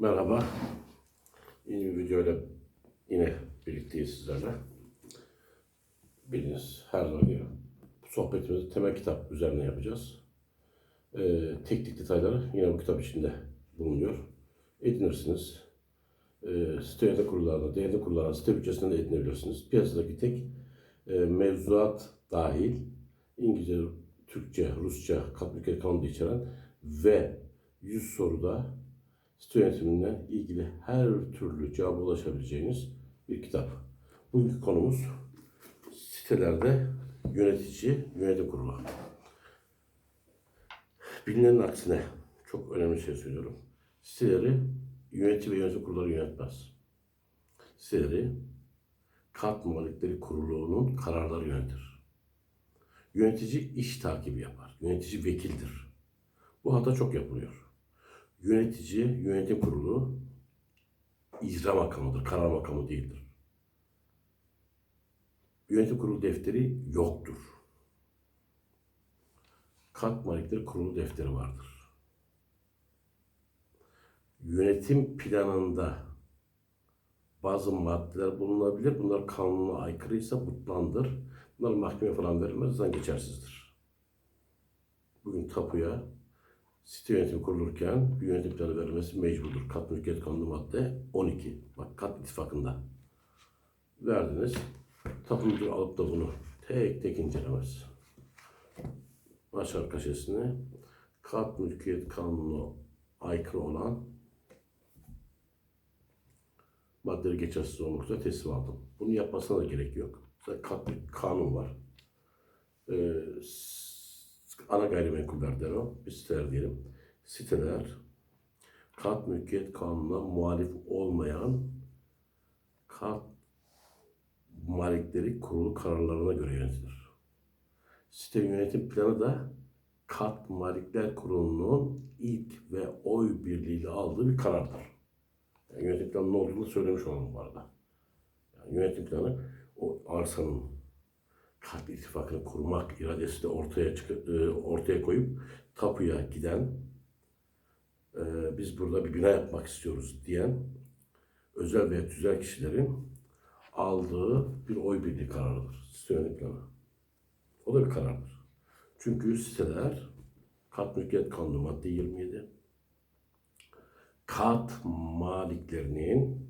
Merhaba. Yeni bir videoyla yine birlikteyiz sizlerle. Bildiğiniz her zaman gibi bu sohbetimizi temel kitap üzerine yapacağız. Ee, teknik detayları yine bu kitap içinde bulunuyor. Edinirsiniz. Ee, site yönetim kurullarına, denetim kurullarına, site bütçesinden de edinebilirsiniz. Piyasadaki tek e, mevzuat dahil İngilizce, Türkçe, Rusça, Katlık kanunu içeren ve 100 soruda site yönetiminden ilgili her türlü cevaba ulaşabileceğiniz bir kitap. Bugünkü konumuz sitelerde yönetici, yönetim kurulu. Bilinenin aksine çok önemli şey söylüyorum. Siteleri yönetici ve yönetim kurulları yönetmez. Siteleri kat malikleri kuruluğunun kararları yönetir. Yönetici iş takibi yapar. Yönetici vekildir. Bu hata çok yapılıyor. Yönetici, yönetim kurulu icra makamıdır, karar makamı değildir. Yönetim kurulu defteri yoktur. Kat malikleri kurulu defteri vardır. Yönetim planında bazı maddeler bulunabilir. Bunlar kanuna aykırıysa butlandır. Bunlar mahkeme falan verilmez, zaten geçersizdir. Bugün tapuya site yönetimi kurulurken bir yönetim planı verilmesi mecburdur. Kat mülkiyet kanunu madde 12. Bak kat ittifakında. Verdiniz. Tapu alıp da bunu tek tek incelemez. Başar kaşesine kat mülkiyet kanunu aykırı olan maddeleri geçersiz olmak üzere teslim aldım. Bunu yapmasına da gerek yok. Zaten kat kanun var. Ee, ana gayrimenkullerden o. Bir siteler diyelim. Siteler kat mülkiyet kanununa muhalif olmayan kat malikleri kurulu kararlarına göre yönetilir. Site yönetim planı da kat malikler kurulunun ilk ve oy birliğiyle aldığı bir karardır. Yani yönetim planı ne olduğunu söylemiş olalım bu arada. Yani yönetim planı o arsanın kat ittifakını kurmak iradesi de ortaya çık e, ortaya koyup tapuya giden e, biz burada bir bina yapmak istiyoruz diyen özel veya tüzel kişilerin aldığı bir oy birliği kararıdır. Site yönetim planı. O da bir karardır. Çünkü siteler kat mülkiyet kanunu madde 27 kat maliklerinin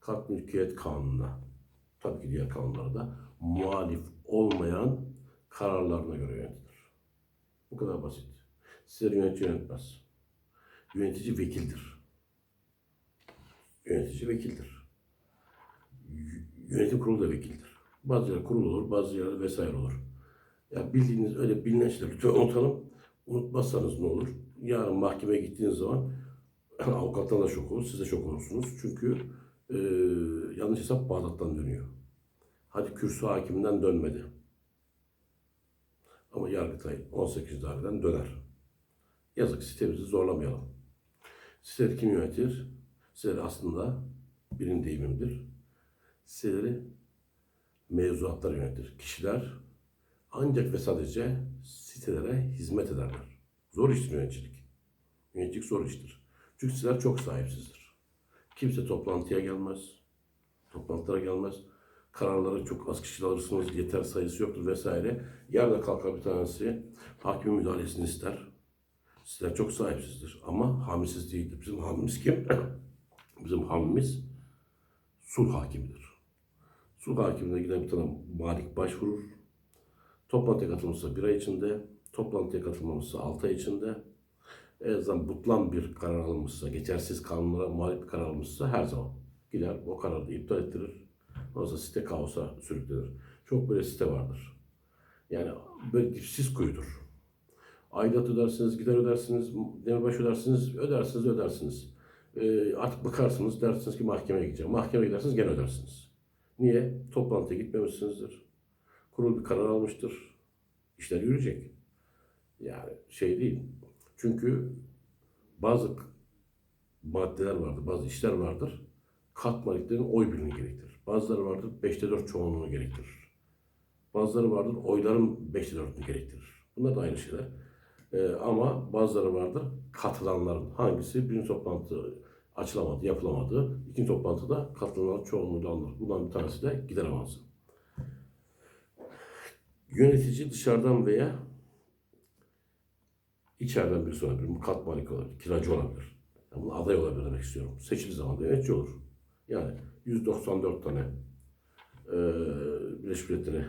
kat mülkiyet kanununa tabii ki diğer kanunlarda muhalif olmayan kararlarına göre yönetilir. Bu kadar basit. Sizleri yönetici yönetmez. Yönetici vekildir. Yönetici vekildir. Yönetim kurulu da vekildir. Bazı yerler kurul olur, bazı yerler vesaire olur. Ya bildiğiniz öyle bilinen şeyler lütfen unutalım. Unutmazsanız ne olur? Yarın mahkemeye gittiğiniz zaman avukatlar da şok olur, siz de şok olursunuz. Çünkü e, yanlış hesap Bağdat'tan dönüyor. Hadi kürsü hakiminden dönmedi. Ama Yargıtay 18 daireden döner. Yazık sitemizi zorlamayalım. Siteleri kim yönetir? Siteleri aslında benim deyimimdir. Siteleri mevzuatlar yönetir. Kişiler ancak ve sadece sitelere hizmet ederler. Zor iştir yöneticilik. Yöneticilik zor iştir. Çünkü siteler çok sahipsizdir. Kimse toplantıya gelmez. Toplantılara gelmez. Kararları çok az kişi alırsınız, yeter sayısı yoktur vesaire. Yarın kalkar bir tanesi hakimin müdahalesini ister. Siteler çok sahipsizdir ama hamisiz değildir. Bizim hamimiz kim? Bizim hamimiz sulh hakimidir. Sulh hakimine giden bir tane malik başvurur. Toplantıya katılmışsa bir ay içinde, toplantıya katılmamışsa altı ay içinde, en azından butlan bir karar alınmışsa, geçersiz kanunlara muhalif bir karar alınmışsa her zaman gider o kararı iptal ettirir. Sonra site kaosa sürüklenir. Çok böyle site vardır. Yani böyle dipsiz kuyudur. Aidat ödersiniz, gider ödersiniz, demirbaş ödersiniz, ödersiniz, ödersiniz. Ee, artık bakarsınız, dersiniz ki mahkemeye gideceğim. Mahkemeye gidersiniz gene ödersiniz. Niye? Toplantıya gitmemişsinizdir. Kurul bir karar almıştır. İşler yürüyecek. Yani şey değil. Çünkü bazı maddeler vardır, bazı işler vardır. Kat maliklerin oy birliğini gerektirir. Bazıları vardır, beşte dört çoğunluğunu gerektirir. Bazıları vardır, oyların beşte dörtünü gerektirir. Bunlar da aynı şeyler. Ee, ama bazıları vardır, katılanların hangisi birinci toplantı açılamadı, yapılamadı. İkinci toplantıda katılanlar çoğunluğuyla alınır. Bundan bir tanesi de gider avansı. Yönetici dışarıdan veya içeriden birisi olabilir. Kat malik olabilir, kiracı olabilir. Yani bunu aday olabilir demek istiyorum. Seçildiği zaman da yönetici olur. Yani 194 tane eee Birleşmiş Milletler'e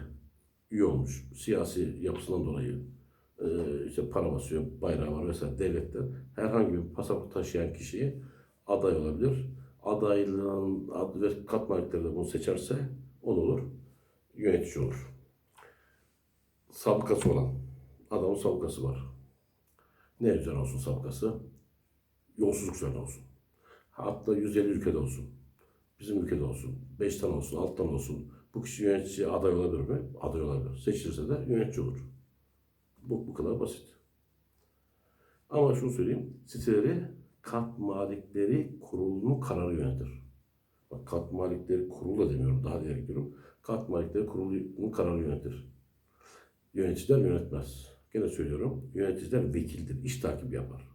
üye olmuş. Siyasi yapısından dolayı eee işte para basıyor, bayrağı var vesaire devletten herhangi bir pasaport taşıyan kişiyi aday olabilir. Adaylığın ad ve kat malikleri bunu seçerse o da olur. Yönetici olur. Sabıkası olan. Adamın sabıkası var. Ne üzerine olsun sabıkası? Yolsuzluk üzerine olsun. Hatta 150 ülkede olsun. Bizim ülkede olsun. 5 tane olsun, 6 tane olsun. Bu kişi yönetici aday olabilir mi? Aday olabilir. Seçilirse de yönetici olur. Bu, bu kadar basit. Ama şunu söyleyeyim. Siteleri kat malikleri kurulunun kararı yönetir. Bak kat malikleri kurulu da demiyorum. Daha diğer gidiyorum. Kat malikleri kurulunun kararı yönetir. Yöneticiler yönetmez. Gene söylüyorum. Yöneticiler vekildir. İş takibi yapar.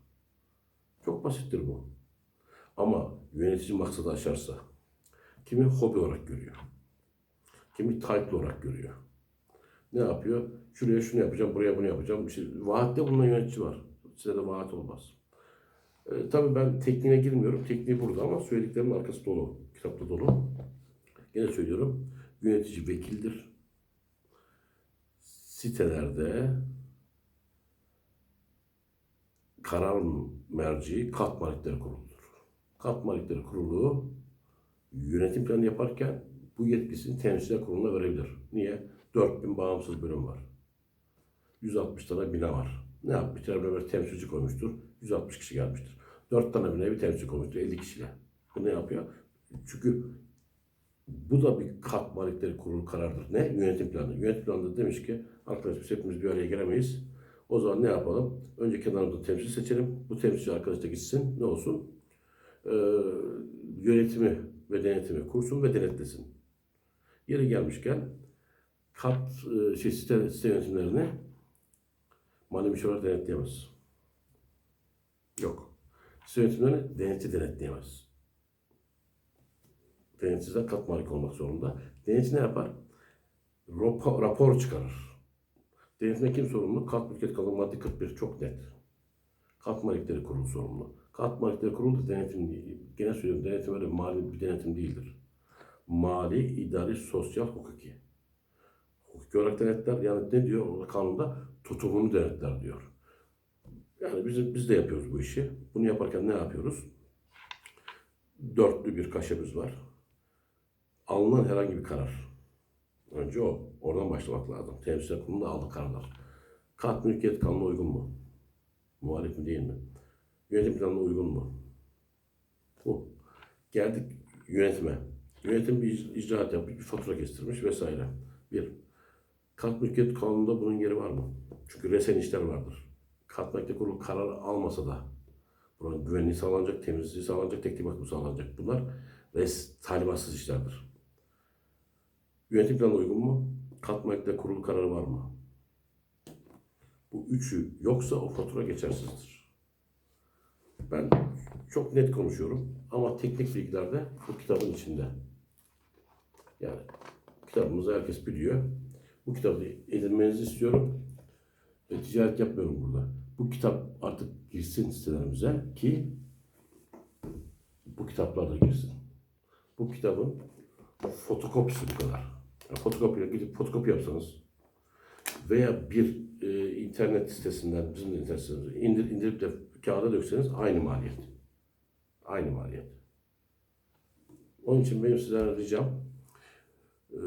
Çok basittir bu. Ama yönetici maksadı aşarsa kimi hobi olarak görüyor. Kimi title olarak görüyor. Ne yapıyor? Şuraya şunu yapacağım, buraya bunu yapacağım. İşte vaatte bulunan yönetici var. Size de vaat olmaz. Ee, tabii ben tekniğine girmiyorum. Tekniği burada ama söylediklerimin arkası dolu. Kitapta dolu. Yine söylüyorum. Yönetici vekildir. Sitelerde karar merci kat malikleri kuruludur. Kat malikleri kurulu yönetim planı yaparken bu yetkisini temsilciler kuruluna verebilir. Niye? 4000 bağımsız bölüm var. 160 tane bina var. Ne yapmış? Beraber temsilci koymuştur. 160 kişi gelmiştir. 4 tane binaya bir temsilci koymuştur 50 kişiyle. Bu ne yapıyor? Çünkü bu da bir kat malikleri kurulu karardır. Ne? Yönetim planı. Yönetim planında demiş ki arkadaş biz hepimiz bir araya gelemeyiz. O zaman ne yapalım? Önce kenarımızda temsil seçelim. Bu temsilci arkadaş da gitsin. Ne olsun? Ee, yönetimi ve denetimi kursun ve denetlesin. Yeri gelmişken kat e, şey, site, site yönetimlerini mali müşavir denetleyemez. Yok. Site yönetimlerini denetçi denetleyemez. Denetçiler kat malik olmak zorunda. Denetçi ne yapar? Rapor, rapor çıkarır. Denetime kim sorumlu? Kat mülkiyet kanunu madde 41 çok net. Kat malikleri kurulu sorumlu. Kat malikleri kurulu da denetim değil. Gene söylüyorum denetim öyle mali bir denetim değildir. Mali, idari, sosyal, hukuki. Hukuki olarak denetler yani ne diyor orada kanunda? Tutumunu denetler diyor. Yani biz, biz de yapıyoruz bu işi. Bunu yaparken ne yapıyoruz? Dörtlü bir kaşemiz var. Alınan herhangi bir karar. Önce o. Oradan başlamak lazım. Temsil kurulunda aldık kararlar. Kat mülkiyet kanuna uygun mu? Muhalif mi değil mi? Yönetim planına uygun mu? Bu. Geldik yönetime. Yönetim bir ic- icraat yapmış, bir fatura kestirmiş vesaire. Bir. Kat mülkiyet kanununda bunun yeri var mı? Çünkü resen işler vardır. Kat mülkiyet kurulu karar almasa da buranın güvenliği sağlanacak, temizliği sağlanacak, teknik bakımı sağlanacak. Bunlar res talimatsız işlerdir. Yönetim planına uygun mu? Kat mülkiyet kurulu kararı var mı? Bu üçü yoksa o fatura geçersizdir. Ben çok net konuşuyorum ama teknik bilgiler de bu kitabın içinde. Yani kitabımızı herkes biliyor. Bu kitabı edinmenizi istiyorum. Ve ticaret yapmıyorum burada. Bu kitap artık girsin sitelerimize ki bu kitaplar da girsin. Bu kitabın fotokopisi bu kadar. Fotokopiyle gidip fotokopi yapsanız veya bir e, internet sitesinden, bizim de internet sitesinden indir, indirip de kağıda dökseniz aynı maliyet. Aynı maliyet. Onun için benim sizden ricam e,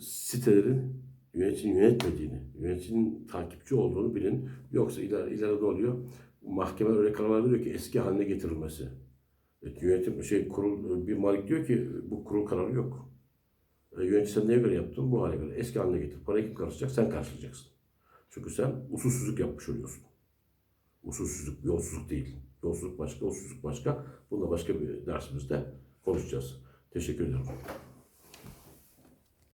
sitelerin yöneticinin yönetmediğini, yöneticinin takipçi olduğunu bilin. Yoksa iler, ileride oluyor. Mahkeme öyle kararlar veriyor ki eski haline getirilmesi. Evet, yönetim şey kurul bir malik diyor ki bu kurul kararı yok. E, yönetici sen neye göre yaptın? Bu hale göre. Eski haline getir. Parayı kim karşılayacak? Sen karşılayacaksın. Çünkü sen usulsüzlük yapmış oluyorsun. Usulsüzlük, yolsuzluk değil. Yolsuzluk başka, usulsüzlük başka. Bunu başka bir dersimizde konuşacağız. Teşekkür ederim.